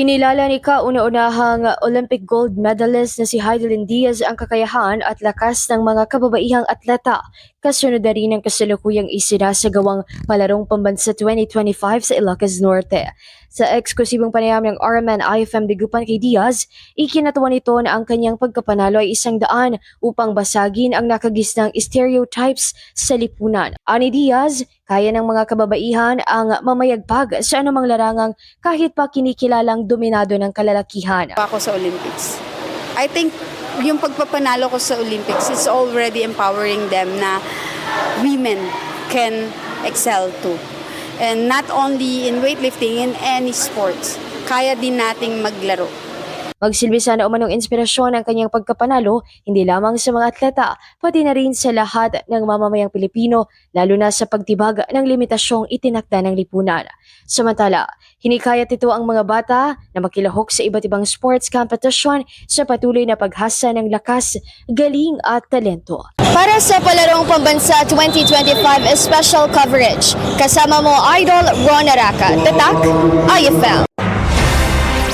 Kinilala ni kauna-unahang Olympic gold medalist na si Heidelin Diaz ang kakayahan at lakas ng mga kababaihang atleta kasunod na rin ang kasalukuyang isinasagawang palarong pambansa 2025 sa Ilocos Norte. Sa eksklusibong panayam ng RMN IFM Digupan kay Diaz, ikinatuwa nito na ang kanyang pagkapanalo ay isang daan upang basagin ang nakagisnang stereotypes sa lipunan. Ani Diaz, kaya ng mga kababaihan ang mamayagpag sa anumang larangang kahit pa kinikilalang dominado ng kalalakihan. ako sa Olympics. I think yung pagpapanalo ko sa Olympics is already empowering them na women can excel too. And not only in weightlifting, in any sports. Kaya din nating maglaro. Magsilbi sana umanong inspirasyon ang kanyang pagkapanalo hindi lamang sa mga atleta, pati na rin sa lahat ng mamamayang Pilipino, lalo na sa pagtibag ng limitasyong itinakda ng lipunan. Samantala, hinikayat ito ang mga bata na makilahok sa iba't ibang sports competition sa patuloy na paghasa ng lakas, galing at talento. Para sa palarong pambansa 2025 special coverage, kasama mo Idol Ron Araka, Tatak, IFM.